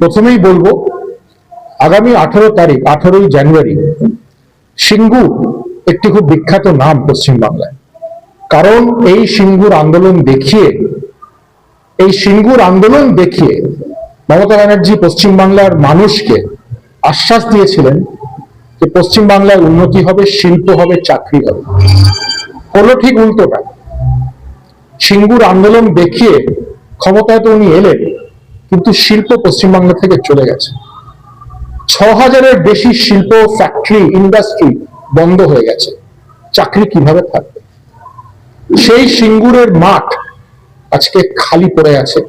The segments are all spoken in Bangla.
প্রথমেই বলব, আগামী আঠারো তারিখ, আঠারোই জানুয়ারি, সিঙ্গুর একটি খুব বিখ্যাত নাম পশ্চিমবাংলায়। কারণ এই সিঙ্গুর আন্দোলন দেখিয়ে, এই সিঙ্গুর আন্দোলন দেখিয়ে মমতা ব্যানার্জি পশ্চিমবাংলার মানুষকে আশ্বাস দিয়েছিলেন যে পশ্চিমবাংলায় উন্নতি হবে, শিল্প হবে, চাকরি হবে। হলো ঠিক উল্টোটা। সিঙ্গুর আন্দোলন দেখিয়ে ক্ষমতায় তো উনি এলেন। কিন্তু শিল্প পশ্চিমবাংলা থেকে চলে গেছে। ছ হাজারের বেশি শিল্প ফ্যাক্টরি ইন্ডাস্ট্রি বন্ধ হয়ে গেছে। চাকরি কীভাবে থাকবে? সেই সিঙ্গুরের মাঠ আজকে খালি পড়ে আছে।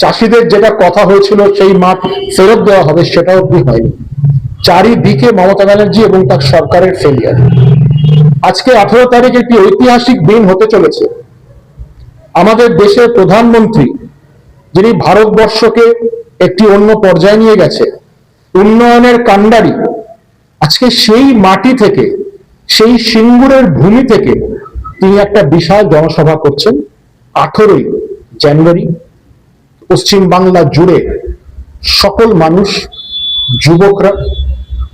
চাষিদের যেটা কথা হয়েছিল, সেই মাঠ ফেরত দেওয়া হবে সেটা অব্দি হয়নি। চারিদিকে মমতা ব্যানার্জি এবং তার সরকারের ফেলিয়ার আজকে আঠারো তারিখ একটি ঐতিহাসিক দিন হতে চলেছে। আমাদের দেশের প্রধানমন্ত্রী যিনি ভারতবর্ষকে একটি অন্য পর্যায়ে নিয়ে গেছে, উন্নয়নের কাণ্ডারি, আজকে সেই মাটি থেকে, সেই সিঙ্গুরের ভূমি থেকে তিনি একটা বিশাল জনসভা করছেন আঠেরোই জানুয়ারি। পশ্চিম বাংলা জুড়ে সকল মানুষ, যুবকরা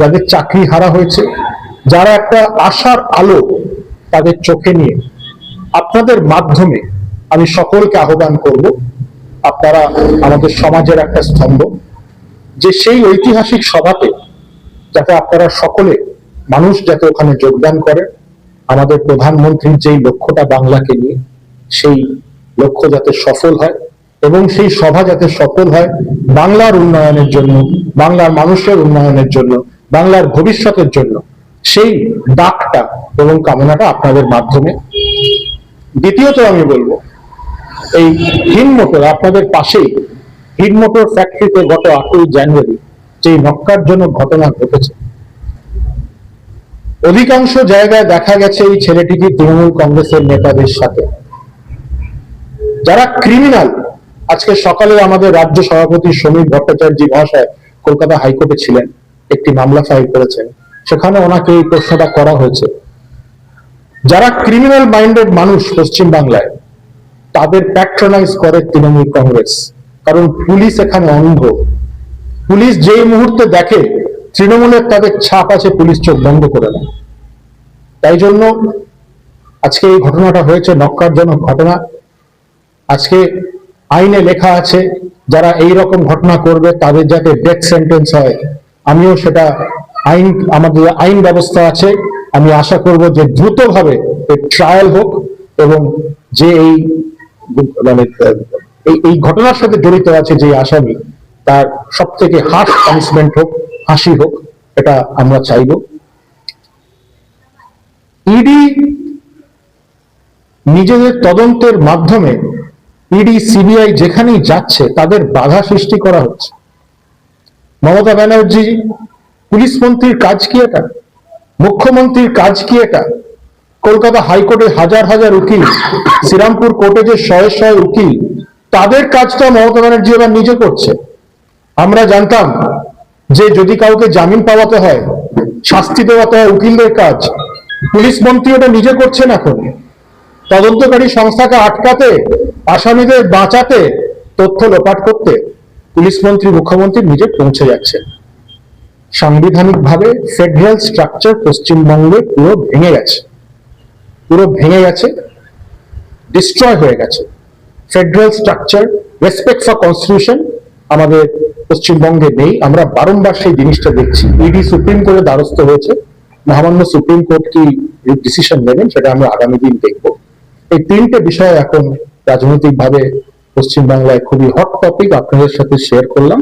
যাদের চাকরি হারা হয়েছে, যারা একটা আশার আলো তাদের চোখে নিয়ে, আপনাদের মাধ্যমে আমি সকলকে আহ্বান করব আপনারা আমাদের সমাজের একটা স্তম্ভ, যে সেই ঐতিহাসিক সভাতে যাতে আপনারা সকলে, মানুষ যাতে ওখানে যোগদান করে, আমাদের প্রধানমন্ত্রীর যেই লক্ষ্যটা বাংলাকে নিয়ে, সেই লক্ষ্য যাতে সফল হয় এবং সেই সভা যাতে সফল হয় বাংলার উন্নয়নের জন্য, বাংলার মানুষের উন্নয়নের জন্য, বাংলার ভবিষ্যতের জন্য, সেই ডাকটা এবং কামনাটা আপনাদের মাধ্যমে। দ্বিতীয়ত আমি বলব এই হিন মোটর আপনাদের পাশেই হিন মোটর ফ্যাক্টরিতে গত আটই জানুয়ারি যে নক্কারজনক ঘটনা ঘটেছে। অধিকাংশ জায়গায় দেখা গেছে এই ছেলেটিকে তৃণমূল কংগ্রেসের নেতাদের সাথে। যারা ক্রিমিনাল, আজকে সকালে আমাদের রাজ্য সভাপতি সমীর ভট্টাচার্য মহাশয় কলকাতা হাইকোর্টে ছিলেন, একটি মামলা ফাইল করেছেন। সেখানে ওনাকে এই প্রশ্নটা করা হয়েছে। যারা ক্রিমিনাল মাইন্ডেড মানুষ পশ্চিম বাংলায় তাদের প্যাট্রোনাইজ করে তৃণমূল কংগ্রেস। কারণ পুলিশ এখানে অন্ধ। পুলিশ যেই মুহূর্তে দেখে, তৃণমূলের তাদের ছাপ আছে, পুলিশ চোখ বন্ধ করে দেয়। তাই জন্য আজকে এই ঘটনাটা হয়েছে নক্কারজনক ঘটনা। আজকে আইনে লেখা আছে, যারা এই রকম ঘটনা করবে, তাদের যাতে ডেথ সেন্টেন্স হয়। আমিও সেটা আইন, আমাদের আইন ব্যবস্থা আছে। আমি আশা করব যে দ্রুতভাবে ট্রায়াল হোক এবং যে এই মানে এই ঘটনার সাথে জড়িত আছে যে আসামি, তার সব থেকে হার্শ পানিশমেন্ট হোক ফাঁসি হোক, এটা আমরা চাইব। ইডি নিজেদের তদন্তের মাধ্যমে ইডি সিবিআই যেখানেই যাচ্ছে, তাদের বাধা সৃষ্টি করা হচ্ছে। মমতা ব্যানার্জি, পুলিশ মন্ত্রীর কাজ কি এটা? মুখ্যমন্ত্রীর কাজ কি এটা? কলকাতা হাইকোর্টে হাজার হাজার উকিল, শ্রীরামপুর কোর্টে যে শয়ে শয়ে উকিল, তাদের কাজটা মমতা ব্যানার্জি এবার নিজে করছে। আমরা জানতাম যে যদি কাউকে জামিন পাওয়াতে হয়, শাস্তি দেওয়াতে হয় উকিলদের কাজ, পুলিশ মন্ত্রী ওটা নিজে করছেন এখন। তদন্তকারী সংস্থাকে আটকাতে, আসামিদের বাঁচাতে, তথ্য লোপাট করতে পুলিশ মন্ত্রী, মুখ্যমন্ত্রী নিজে পৌঁছে যাচ্ছেন। সাংবিধানিকভাবে ফেডারেল স্ট্রাকচার পশ্চিমবঙ্গে পুরো ভেঙে গেছে। পুরো ভেঙে গেছে ডিস্ট্রয় হয়ে গেছে। Federal structure respect for constitution আমাদের পশ্চিমবঙ্গে নেই। আমরা বারংবার সেই জিনিসটা দেখছি। ইডি সুপ্রিম কোর্টে দ্বারস্থ হয়েছে। মহামান্য সুপ্রিম কোর্ট কি ডিসিশন নেবেন সেটা আমরা আগামী দিন দেখব। এই তিনটে বিষয় এখন রাজনৈতিকভাবে পশ্চিমবাংলায় খুবই হট টপিক আপনাদের সাথে শেয়ার করলাম।